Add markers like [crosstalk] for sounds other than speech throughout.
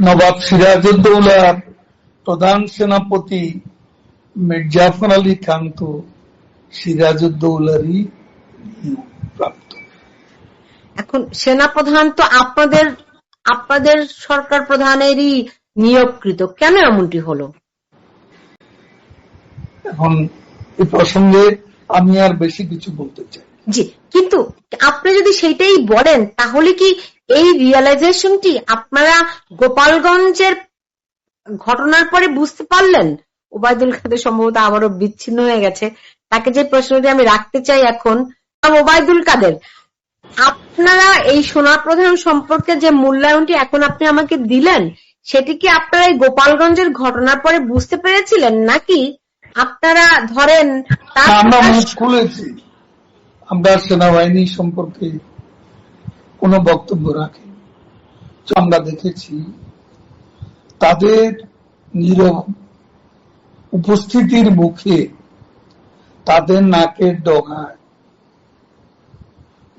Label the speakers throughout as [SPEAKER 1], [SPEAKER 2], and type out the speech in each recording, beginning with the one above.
[SPEAKER 1] নবাব সিরাজউদ্দৌলার প্রধান সেনাপতি মির্জাফর আলী খান তো সিরাজউদ্দৌলারই প্রাপ্ত।
[SPEAKER 2] এখন সেনাপ্রধান তো আপনাদের আপনাদের সরকার প্রধানেরই নিয়োগকৃত। কেন এমনটি হলো?
[SPEAKER 1] এখন এই প্রসঙ্গে আমি আর বেশি কিছু বলতে চাই
[SPEAKER 2] জি কিন্তু আপনি যদি সেইটাই বলেন তাহলে কি এই রিয়েলাইজেশনটি আপনারা গোপালগঞ্জের ঘটনার পরে বুঝতে পারলেন? ওবায়দুল কাদের সম্ভবত আবারও বিচ্ছিন্ন হয়ে গেছে। তাকে যে প্রশ্নটি আমি রাখতে চাই এখন ওবায়দুল কাদের। আপনারা এই সোনা প্রধান সম্পর্কে যে মূল্যায়নটি এখন আপনি আমাকে দিলেন সেটি কি আপনারা এই গোপালগঞ্জের ঘটনার পরে বুঝতে পেরেছিলেন? নাকি আপনারা ধরেন তার
[SPEAKER 1] আমরা মুখ খুলেছি। আমরা সেনাবাহিনী সম্পর্কে কোনো বক্তব্য রাখি আমরা দেখেছি, তাদের নীরব উপস্থিতির মুখে তাদের নাকের ডগায়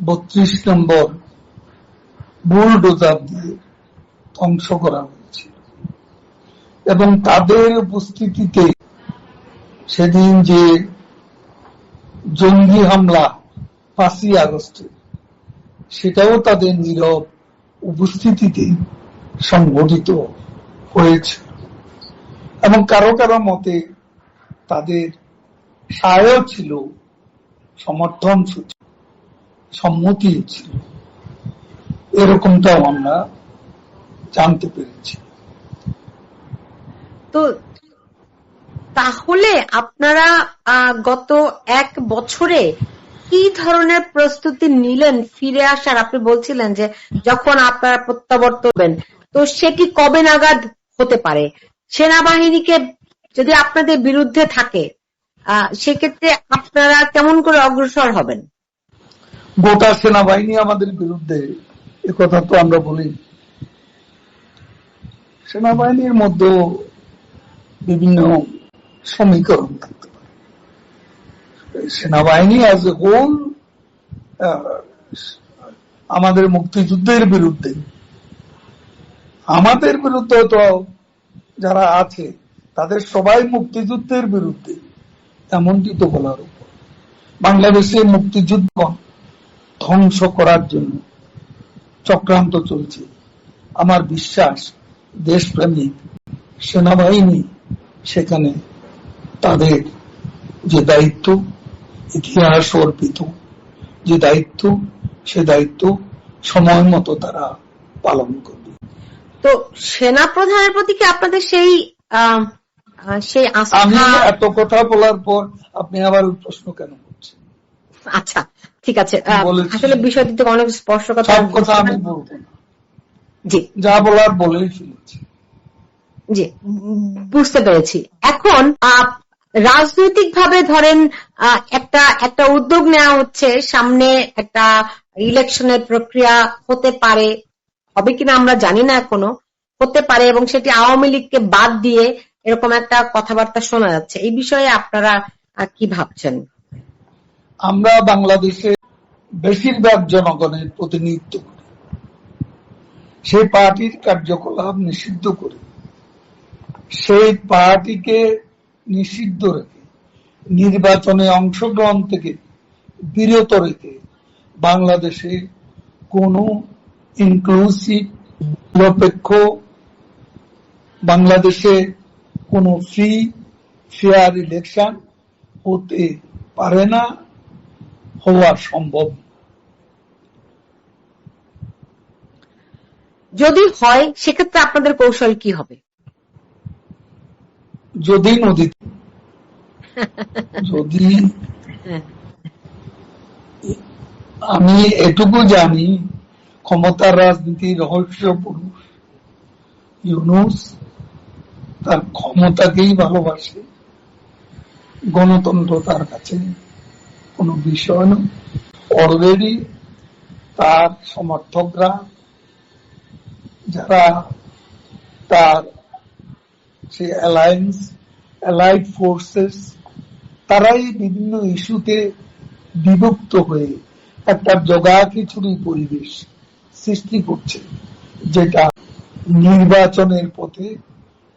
[SPEAKER 1] বত্রিশ নম্বর বুলডোজার দিয়ে ধ্বংস করা হয়েছিল এবং তাদের উপস্থিতিতে সেদিন যে জঙ্গি হামলা পাঁচই আগস্টে। সেটাও তাদের নীরব উপস্থিতিতে সংঘটিত হয়েছে। এবং কারও কারও মতে তাদের সায়ও ছিল, সমর্থন ছিল সম্মতি ছিল। এরকমটাও আমরা জানতে পেরেছি।
[SPEAKER 2] তো তাহলে আপনারা গত এক বছরে কি ধরনের প্রস্তুতি নিলেন ফিরে আসার? আপনি বলছিলেন যে যখন আপনারা প্রত্যাবর্তন তো সেটি কবে নাগাদ হতে পারে? সেনাবাহিনীকে যদি আপনাদের বিরুদ্ধে থাকে সেক্ষেত্রে আপনারা কেমন করে অগ্রসর হবেন?
[SPEAKER 1] গোটা সেনাবাহিনী আমাদের বিরুদ্ধে কথা তো আমরা বলি। সেনাবাহিনীর মধ্যে বিভিন্ন সমীকরণ পারে সেনাবাহিনী অ্যাজ এ হোল আমাদের মুক্তিযুদ্ধের বিরুদ্ধে, আমাদের বিরুদ্ধে তো যারা আছে, তাদের সবাই মুক্তিযুদ্ধের বিরুদ্ধে, এমনটি তো বলার উপর। বাংলাদেশে মুক্তিযুদ্ধ ধ্বংস করার জন্য চক্রান্ত চলছে। আমার বিশ্বাস, দেশপ্রেমিক সেনাবাহিনী সেখানে তাদের যে দায়িত্ব ইতিহাস অর্পিত। যে দায়িত্ব সে দায়িত্ব সময় মতো তারা পালন করবে।
[SPEAKER 2] তো সেনা প্রধানের প্রতি কি আপনাদের সেই সেই
[SPEAKER 1] আমি এত কথা বলার পর আপনি আবার প্রশ্ন কেন করছেন?
[SPEAKER 2] আচ্ছা ঠিক আছে। আসলে বিষয়টি তো অনেক স্পর্শকতা
[SPEAKER 1] সব কথা আমি বলব না।
[SPEAKER 2] জি।
[SPEAKER 1] যা বলার বলেই ফেলেছি।
[SPEAKER 2] জি বুঝতে পেরেছি। এখন রাজনৈতিকভাবে ধরেন একটা একটা উদ্যোগ নেওয়া হচ্ছে, সামনে একটা ইলেকশনের প্রক্রিয়া হতে পারে, হবে কিনা আমরা জানি না এখনও, হতে পারে এবং সেটি আওয়ামী লীগকে বাদ দিয়ে এরকম একটা কথাবার্তা শোনা যাচ্ছে। এই বিষয়ে আপনারা কি ভাবছেন?
[SPEAKER 1] আমরা বাংলাদেশে বেশিরভাগ জনগণের প্রতিনিধিত্ব করি। সেই পার্টির কার্যকলাপ নিষিদ্ধ করি। সেই পার্টিকে নিষিদ্ধ রেখে, নির্বাচনে অংশগ্রহণ থেকে বিরত রেখে বাংলাদেশে কোনো ইনক্লুসিভ নিরপেক্ষ, বাংলাদেশে কোনো ফ্রি ফেয়ার ইলেকশন হতে পারে না, হওয়া সম্ভব
[SPEAKER 2] যদি হয়, সেক্ষেত্রে আপনাদের কৌশল কি হবে?
[SPEAKER 1] যদি নদীতে [laughs] যদি আমি এটুকু জানি ক্ষমতার রাজনীতি রহস্য পুরুষ ইউনুস তার ক্ষমতাকেই ভালোবাসে। গণতন্ত্র তার কাছে কোনো বিষয় নয়। অলরেডি তার সমর্থকরা যারা তার সে অ্যালায়েন্স অ্যালাইড ফোর্সেস তারাই বিভিন্ন ইস্যুতে বিভক্ত হয়ে একটা জগা খিচুড়ি পরিবেশ সৃষ্টি করছে, যেটা নির্বাচনের পথে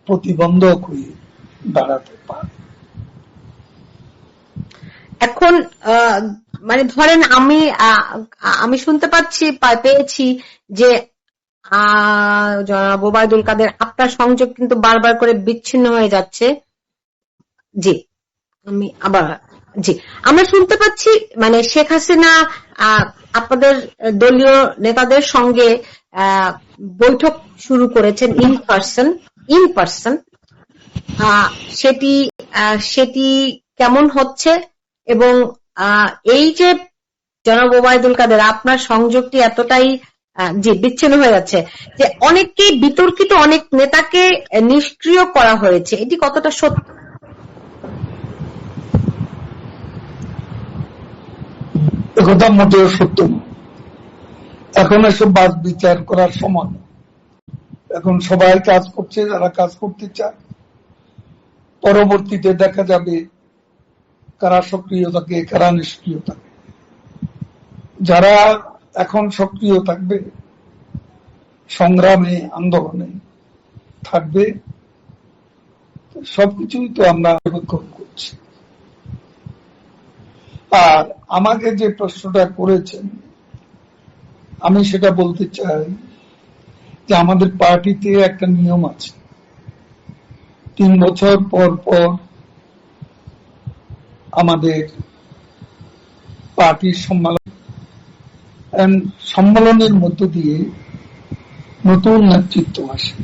[SPEAKER 1] প্রতিবন্ধক হয়ে দাঁড়াতে পারে।
[SPEAKER 2] এখন মানে ধরেন আমি আমি শুনতে পাচ্ছি পেয়েছি যে জনাব ওবায়দুল কাদের আপনার সংযোগ কিন্তু বারবার করে বিচ্ছিন্ন হয়ে যাচ্ছে। জি, আমি আবার, জি, আমরা শুনতে পাচ্ছি মানে শেখ হাসিনা আপনাদের দলীয় নেতাদের সঙ্গে বৈঠক শুরু করেছেন ইন পার্সন ইন পার্সন সেটি সেটি কেমন হচ্ছে এবং এই যে জনাব ওবায়দুল কাদের, আপনার সংযোগটি এতটাই জি বিচ্ছিন্ন হয়ে যাচ্ছে, যে অনেককেই বিতর্কিত, অনেক নেতাকে নিষ্ক্রিয় করা হয়েছে। এটি কতটা সত্য?
[SPEAKER 1] একথা মোটেও সত্য এখন এসব বাদ বিচার করার সময় এখন সবাই কাজ করছে, যারা কাজ করতে চায়। পরবর্তীতে দেখা যাবে কারা সক্রিয় থাকে, কারা নিষ্ক্রিয় থাকে। যারা এখন সক্রিয় থাকবে, সংগ্রামে, আন্দোলনে থাকবে, সবকিছুই তো আমরা পর্যবেক্ষণ করছি। আর আমাকে যে প্রশ্নটা করেছেন, আমি সেটা বলতে চাই যে আমাদের পার্টিতে একটা নিয়ম আছে। তিন বছর পর পর আমাদের পার্টির সম্মেলন সম্মেলনের মধ্য দিয়ে নতুন নেতৃত্ব আসে।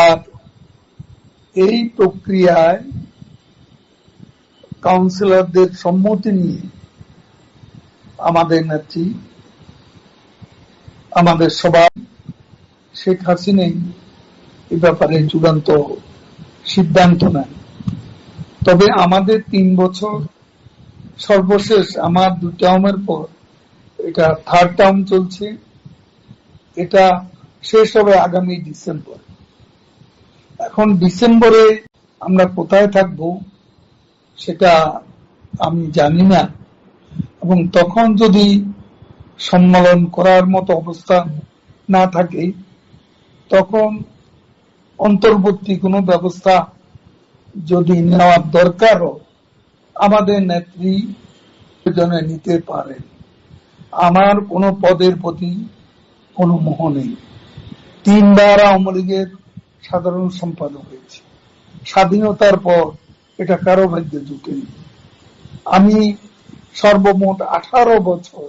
[SPEAKER 1] আর এই প্রক্রিয়ায় কাউন্সিলরদের সম্মতি নিয়ে আমাদের নেত্রী, আমাদের সবাই শেখ হাসিনাই এ ব্যাপারে চূড়ান্ত সিদ্ধান্ত নেন। তবে আমাদের তিন বছর সর্বশেষ আমার দু টার্মের পর এটা থার্ড টার্ম চলছে। এটা শেষ হবে আগামী ডিসেম্বর এখন ডিসেম্বরে আমরা কোথায় থাকব সেটা আমি জানি না। এবং তখন যদি সম্মেলন করার মতো অবস্থা না থাকে, তখন অন্তর্বর্তী কোনো ব্যবস্থা যদি নেওয়ার দরকারও আমাদের নেত্রী জনে নিতে পারেন আমার কোনো পদের প্রতি কোনো মোহ নেই। তিনবার আওয়ামী লীগের সাধারণ সম্পাদক হয়েছে। স্বাধীনতার পর এটা কারও ভাগ্যে জুটেনি আমি সর্বমোট আঠারো বছর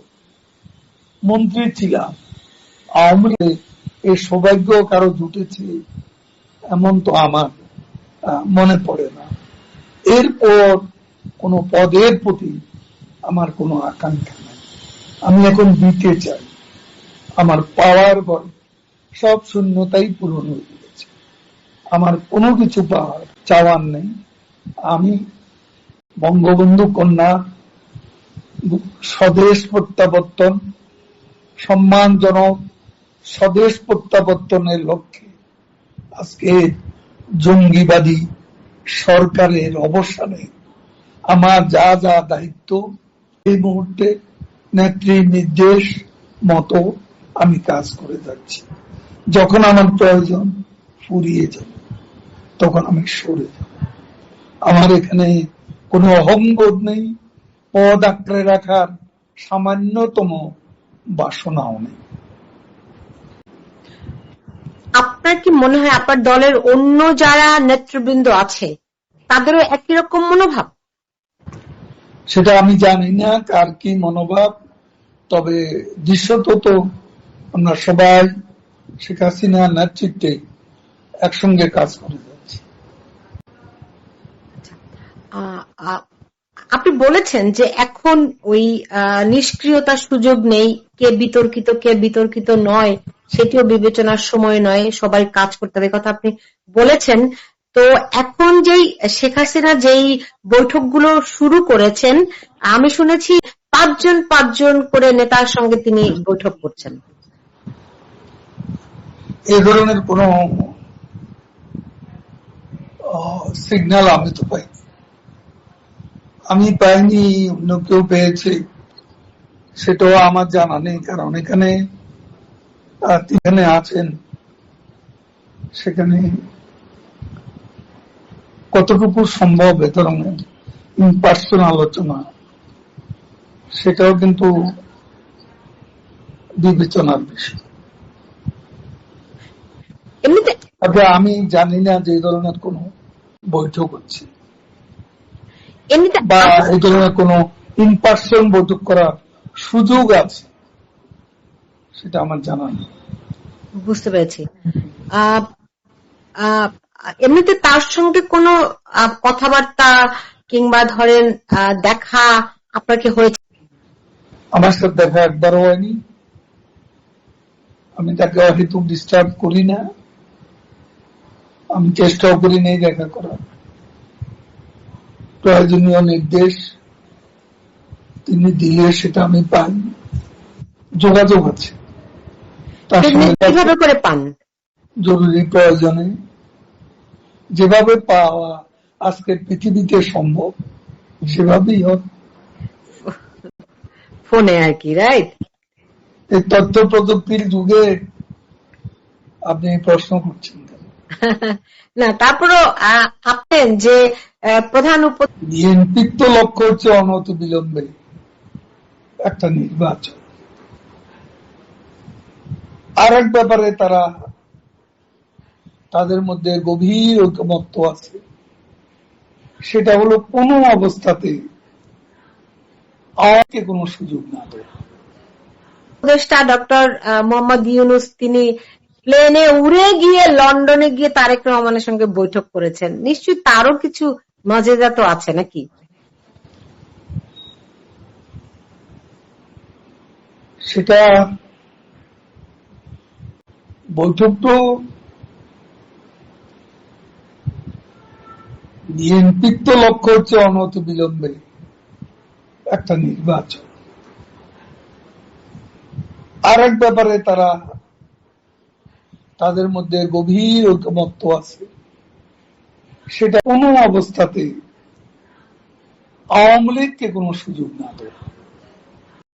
[SPEAKER 1] মন্ত্রী ছিলাম। আওয়ামী লীগের এই সৌভাগ্য কারও জুটেছে এমন তো আমার মনে পড়ে না। এরপর কোনো পদের প্রতি আমার কোনো আকাঙ্ক্ষা নেই। আমি এখন দিতে চাই। আমার পাওয়ার বল সব শূন্যতাই পূরণ হয়ে গেছে। আমার কোনো কিছু পাওয়ার চাওয়ার নেই। আমি বঙ্গবন্ধু কন্যা, স্বদেশ প্রত্যাবর্তন, সম্মানজনক স্বদেশ প্রত্যাবর্তনের লক্ষ্যে আজকে জঙ্গিবাদী সরকারের অবসানে আমার যা যা দায়িত্ব এই মুহূর্তে নেত্রীর নির্দেশ মতো আমি কাজ করে যাচ্ছি। যখন আমার প্রয়োজন ফুরিয়ে যাবে, তখন আমি সরে যাব। আমার এখানে কোনো অহংবোধ নেই, পদ আঁকড়ে রাখার সামান্যতম বাসনাও নেই।
[SPEAKER 2] আপনার কি মনে হয় আপনার দলের অন্য যারা নেতৃবৃন্দ আছে, তাদেরও একই রকম মনোভাব?
[SPEAKER 1] সেটা আমি জানি না কার কি মনোভাব তবে দৃশ্যত তো আমরা সবাই শেখ হাসিনার নেতৃত্বে একসঙ্গে কাজ করে যাচ্ছি।
[SPEAKER 2] আহ, আপনি বলেছেন যে এখন ওই নিষ্ক্রিয়তার সুযোগ নেই কে বিতর্কিত কে বিতর্কিত নয় সেটিও বিবেচনার সময় নয় সবাই কাজ করতে হবে। কথা আপনি বলেছেন তো এখন যেই শেখ হাসিনা যেই বৈঠকগুলো শুরু করেছেন, আমি শুনেছি পাঁচজন পাঁচজন করে নেতার সঙ্গে তিনি বৈঠক করছেন।
[SPEAKER 1] এই ধরনের কোন সিগন্যাল আমি তো পাই আমি পাইনি, অন্য কেউ পেয়েছে, সেটাও আমার জানা নেই, কারণ এখানে আছেন, সেখানে কতটুকু সম্ভব এ ধরনের ইম্পার্সন আলোচনা সেটাও কিন্তু বিবেচনার বিষয়। তবে আমি জানি না যে ধরনের কোন বৈঠক হচ্ছে।
[SPEAKER 2] এমনিতে
[SPEAKER 1] বা এই ধরনের কোন ইনপার্সন বৈঠক করার সুযোগ আছে সেটা আমার জানা নেই।
[SPEAKER 2] বুঝতে পেরেছি। এমনিতে তার সঙ্গে কোনো কথাবার্তা কিংবা ধরেন দেখা আপনার কি হয়েছে?
[SPEAKER 1] আমার সাথে দেখা একবারও হয়নি। আমি তাকে অহেতু ডিস্টার্ব করি না। আমি চেষ্টাও করি নেই দেখা করার। প্রয়োজনীয় নির্দেশ তিনি দিলে সেটা আমি পাই যোগাযোগ আছে। তার সঙ্গে
[SPEAKER 2] পান?
[SPEAKER 1] জরুরি প্রয়োজনে যেভাবে পাওয়া আজকের পৃথিবীতে সম্ভব সেভাবেই হোক।
[SPEAKER 2] ফোনে আর কি রাইট
[SPEAKER 1] এই তথ্য প্রযুক্তির যুগে আপনি প্রশ্ন করছেন [laughs]
[SPEAKER 2] না তারপরও আপনি যে প্রধান উপ
[SPEAKER 1] বিএনপির তো লক্ষ্য হচ্ছে অনত বিলম্বে একটা নির্বাচন। আর এক ব্যাপারে তারা তাদের মধ্যে গভীর ঐকমত্য আছে। সেটা হলো কোন অবস্থাতে আওয়ামকে কোনো সুযোগ না দেয়
[SPEAKER 2] উপদেষ্টা ডক্টর মোহাম্মদ ইউনুস তিনি প্লেনে উড়ে গিয়ে লন্ডনে গিয়ে তারেক রহমানের সঙ্গে বৈঠক করেছেন। নিশ্চয়ই তারও কিছু মজেদা তো আছে নাকি?
[SPEAKER 1] সেটা বৈঠক তো বিএনপির তো লক্ষ্য হচ্ছে অনত বিলম্বে একটা নির্বাচন। আর এক ব্যাপারে তারা তাদের মধ্যে গভীর ঐকমত্য আছে। সেটা কোনো অবস্থাতে আওয়ামী লীগকে কোনো সুযোগ না দেয়